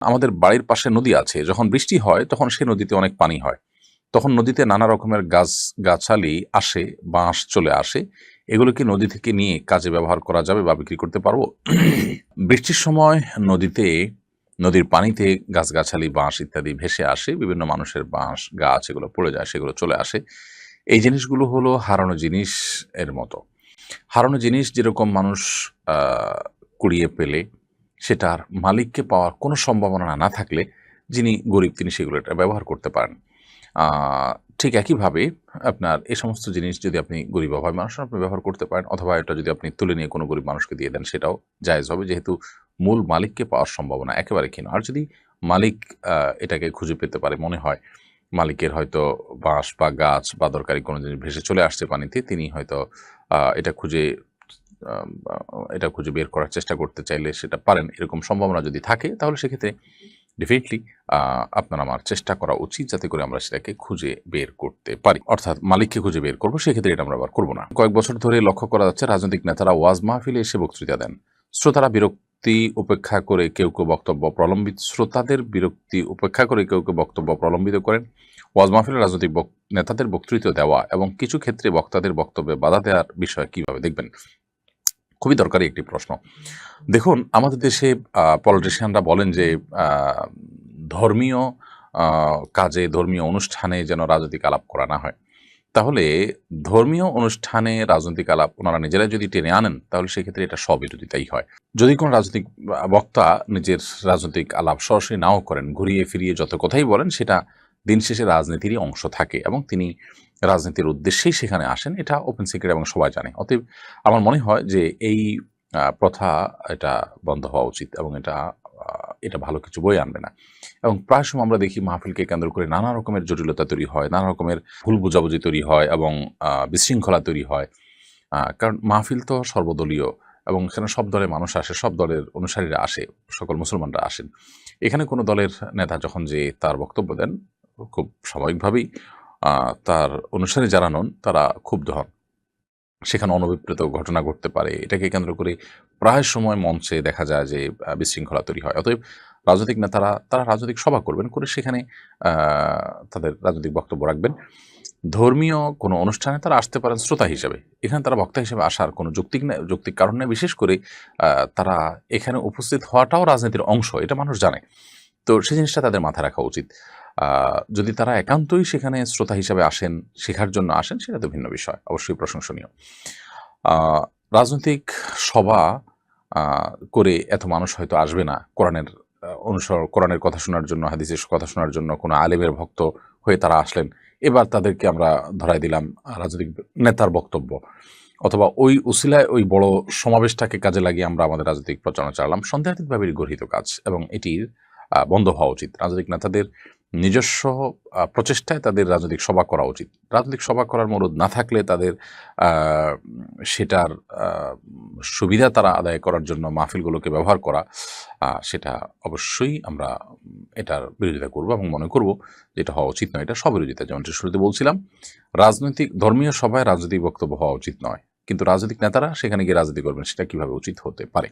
আমাদের বাড়ির পাশে নদী আছে, যখন বৃষ্টি হয় তখন সেই নদীতে অনেক পানি হয়। তখন নদীতে নানা রকমের গাছ গাছালি আসে, বাঁশ চলে আসে। এগুলো কি নদী থেকে নিয়ে কাজে ব্যবহার করা যাবে বা বিক্রি করতে পারব। বৃষ্টির সময় নদীতে, নদীর পানিতে গাছগাছালি বাঁশ ইত্যাদি ভেসে আসে, বিভিন্ন মানুষের বাঁশ, গাছ এগুলো পড়ে যায়, সেগুলো চলে আসে। এই জিনিসগুলো হলো হারানো জিনিস এর মতো। হারানো জিনিস যেরকম মানুষ কুড়িয়ে পেলে সেটার মালিককে পাওয়ার কোনো সম্ভাবনা না থাকলে যিনি গরিব তিনি সেগুলো ব্যবহার করতে পারেন। ঠিক একইভাবে আপনার এই সমস্ত জিনিস যদি আপনি গরিব অভাব মানুষ আপনি ব্যবহার করতে পারেন অথবা এটা যদি আপনি তুলে নিয়ে কোনো গরিব মানুষকে দিয়ে দেন সেটাও জায়েজ হবে যেহেতু মূল মালিককে পাওয়ার সম্ভাবনা একেবারে ক্ষীণ। আর যদি মালিক এটাকে খুঁজে পেতে পারে মনে হয় মালিকের হয়তো বাঁশ বা গাছ বা দরকারি কোনো জিনিস ভেসে চলে আসছে পানিতে, তিনি হয়তো এটা খুঁজে এটা খুঁজে বের করার চেষ্টা করতে চাইলে সেটা পারেন। এরকম সম্ভাবনা যদি থাকে, তাহলে সেক্ষেত্রে ডেফিনেটলি আপনার আমার চেষ্টা করা উচিত যাতে করে আমরা সেটাকে খুঁজে বের করতে পারি। অর্থাৎ মালিককে খুঁজে বের করব, সেক্ষেত্রে এটা আমরা আবার করব না। কয়েক বছর ধরে লক্ষ্য করা যাচ্ছে, রাজনৈতিক নেতারা ওয়াজ মাহফিলে এসে বক্তৃতা দেন। শ্রোতারা বিরক্তি উপেক্ষা করে কেউ কেউ বক্তব্য প্রলম্বিত, শ্রোতাদের বিরক্তি উপেক্ষা করে কেউ কেউ বক্তব্য প্রলম্বিত করেন। ওয়াজ মাহফিলে রাজনৈতিক নেতাদের বক্তৃতা দেওয়া এবং কিছু ক্ষেত্রে বক্তাদের বক্তব্যে বাধা দেওয়ার বিষয় কীভাবে দেখবেন? খুবই দরকারি একটি প্রশ্ন। দেখুন, আমাদের দেশে পলিটিশিয়ানরা বলেন যে ধর্মীয় কাজে, ধর্মীয় অনুষ্ঠানে যেন রাজনৈতিক আলাপ করা না হয়। তাহলে ধর্মীয় অনুষ্ঠানে রাজনৈতিক আলাপ ওনারা নিজেরাই যদি টেনে আনেন, তাহলে সেক্ষেত্রে এটা স্ববিরোধিতাই হয়। যদি কোনো রাজনৈতিক বক্তা নিজের রাজনৈতিক আলাপ সরাসরি নাও করেন, ঘুরিয়ে ফিরিয়ে যত কথাই বলেন, সেটা দিন শেষে রাজনীতিরই অংশ থাকে এবং তিনি রাজনীতির উদ্দেশ্যেই সেখানে আসেন, এটা ওপেন সিক্রেট এবং সবাই জানে। অতএব আমার মনে হয় যে এই প্রথা এটা বন্ধ হওয়া উচিত এবং এটা এটা ভালো কিছু বই আনবে না। এবং প্রায় সময় আমরা দেখি মাহফিলকে কেন্দ্র করে নানা রকমের জটিলতা তৈরি হয়, নানা রকমের ভুল বোঝাবুঝি তৈরি হয় এবং বিশৃঙ্খলা তৈরি হয়। কারণ মাহফিল তো সর্বদলীয় এবং এখানে সব দলের মানুষ আসে, সব দলের অনুসারীরা আসে, সকল মুসলমানরা আসেন। এখানে কোনো দলের নেতা যখন যে তার বক্তব্য দেন, খুব স্বাভাবিকভাবেই তার অনুসারে যারা নন, তারা ক্ষুব্ধ হন। সেখানে অনভিপ্রেত ঘটনা ঘটতে পারে। এটাকে কেন্দ্র করে প্রায় সময় মঞ্চে দেখা যায় যে বিশৃঙ্খলা তৈরি হয়। অতএব রাজনৈতিক নেতারা, তারা রাজনৈতিক সভা করবেন করে সেখানে তাদের রাজনৈতিক বক্তব্য রাখবেন। ধর্মীয় কোনো অনুষ্ঠানে তারা আসতে পারেন শ্রোতা হিসেবে। এখানে তারা বক্তা হিসেবে আসার কোনো যৌক্তিক যৌক্তিক কারণ নেই। বিশেষ করে তারা এখানে উপস্থিত হওয়াটাও রাজনীতির অংশ, এটা মানুষ জানে। তো সেই জিনিসটা তাদের মাথায় রাখা উচিত। যদি তারা একান্তই সেখানে শ্রোতা হিসাবে আসেন, শেখার জন্য আসেন, সেটা তো ভিন্ন বিষয়। অবশ্যই প্রশংসনীয়। রাজনৈতিক সভা করে এত মানুষ হয়তো আসবে না। কোরআনের অনুসর কোরআনের কথা শোনার জন্য, হাদিসের কথা শোনার জন্য কোনো আলেমের ভক্ত হয়ে তারা আসলেন। এবার তাদেরকে আমরা ধরাই দিলাম রাজনৈতিক নেতার বক্তব্য। অথবা ওই উসিলায় ওই বড় সমাবেশটাকে কাজে লাগিয়ে আমরা আমাদের রাজনৈতিক প্রচারণা চালালাম। সন্দেহাতীতভাবে গর্হিত কাজ এবং এটির বন্ধ হওয়া উচিত। রাজনৈতিক নেতাদের নিজস্ব প্রচেষ্টায় তাদের রাজনৈতিক সভা করা উচিত। রাজনৈতিক সভা করার মরদ না থাকলে তাদের সেটার সুবিধা তারা আদায় করার জন্য মাহফিলগুলোকে ব্যবহার করা সেটা অবশ্যই আমরা এটার বিরোধিতা করব এবং মনে করব যে এটা হওয়া উচিত নয়। এটা স্ববিরোধিতা যেমনটি শুরুতে বলছিলাম। রাজনৈতিক, ধর্মীয় সভায় রাজনৈতিক বক্তব্য হওয়া উচিত নয়। কিন্তু রাজনৈতিক নেতারা সেখানে গিয়ে রাজনীতি করবেন, সেটা কীভাবে উচিত হতে পারে?